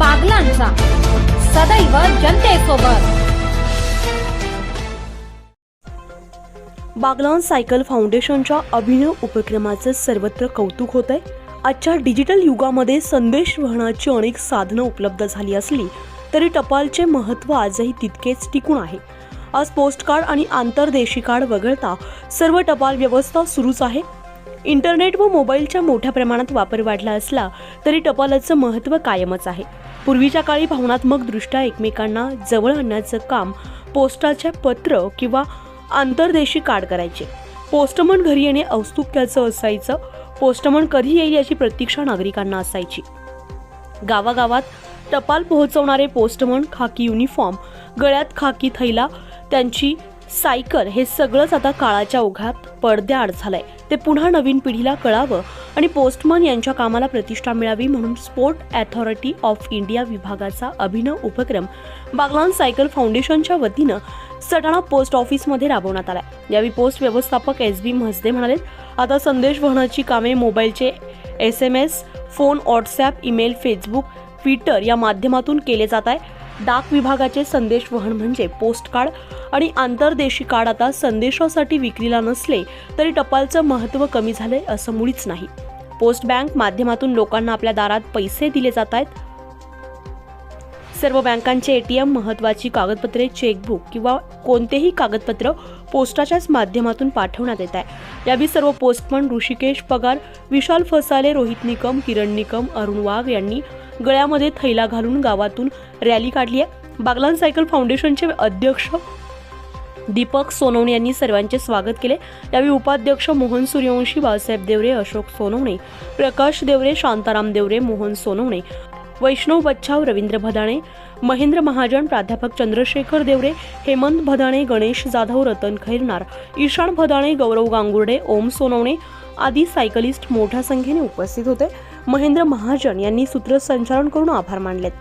बागलांचा सदैव जनतेसोबत. बागलान सायकल फाउंडेशनच्या अभिनव उपक्रमाचं सर्वत्र कौतुक होत आहे आजच्या डिजिटल युगामध्ये संदेश वहनाची अनेक साधनं उपलब्ध झाली असली तरी टपालचे महत्त्व आजही तितकेच टिकून आहे. आज पोस्ट कार्ड आणि आंतरदेशी कार्ड वगळता सर्व टपाल व्यवस्था सुरूच आहे. इंटरनेट व मोबाईलच्या मोठ्या प्रमाणात वापर वाढला असला तरी टपालाचं महत्त्व कायमच आहे. पूर्वीच्या काळी भावनात्मक दृष्ट्या एकमेकांना जवळ आणण्याचं काम पोस्टाच्या पत्र किंवा आंतरदेशी कार्ड करायचे. पोस्टमन घरी येणे औत्सुक्याचं असायचं. पोस्टमन कधी येईल याची प्रतीक्षा नागरिकांना असायची. गावागावात टपाल पोहोचवणारे पोस्टमन खाकी युनिफॉर्म गळ्यात खाकी थैला त्यांची सायकल हे सगळंच आता काळाच्या ओघात पडद्याआड झालंय. ते पुन्हा नवीन पिढीला कळावं आणि पोस्टमन यांच्या कामाला प्रतिष्ठा मिळावी म्हणून स्पोर्ट अथॉरिटी ऑफ इंडिया विभागाचा अभिनव उपक्रम बागलान सायकल फाउंडेशनच्या वतीनं सटाणा पोस्ट ऑफिसमध्ये राबवण्यात आला यावेळी पोस्ट व्यवस्थापक एस बी म्हसदे म्हणाले आता संदेश वहनाची कामे मोबाईलचे S M S phone WhatsApp email Facebook Twitter या माध्यमातून केले जात आहे. डाक विभागाचे संदेश वहन म्हणजे पोस्ट कार्ड आणि आंतरदेशी कार्ड आता संदेशासाठी विक्रीला नसले तरी टपालचं महत्त्व कमी झालंय असं मुळीच नाही. पोस्ट बँक माध्यमातून लोकांना आपल्या दारात पैसे दिले जात आहेत सर्व बँकांचे एटीएम महत्वाची कागदपत्रे चेकबुक किंवा कोणतेही कागदपत्र पोस्टाच्याच माध्यमातून पाठवण्यात येत आहे. यावेळी सर्व पोस्टमन ऋषिकेश पगार विशाल फसाले रोहित निकम किरण निकम अरुण वाघ यांनी गळ्यामध्ये थैला घालून गावातून रॅली काढली आहे. बागलान सायकल फाउंडेशनचे अध्यक्ष दीपक सोनवणे यांनी सर्वांचे स्वागत केले. यावेळी उपाध्यक्ष मोहन सूर्यवंशी बाळासाहेब देवरे अशोक सोनवणे प्रकाश देवरे शांताराम देवरे मोहन सोनवणे वैष्णव बच्छाव रवींद्र भदाणे महेंद्र महाजन प्राध्यापक चंद्रशेखर देवरे हेमंत भदाणे गणेश जाधव रतन खैरनार ईशान भदाणे गौरव गांगुर्डे ओम सोनवणे आदी सायकलिस्ट मोठ्या संख्येने उपस्थित होते. महेंद्र महाजन यांनी सूत्रसंचालन करून आभार मानलेत.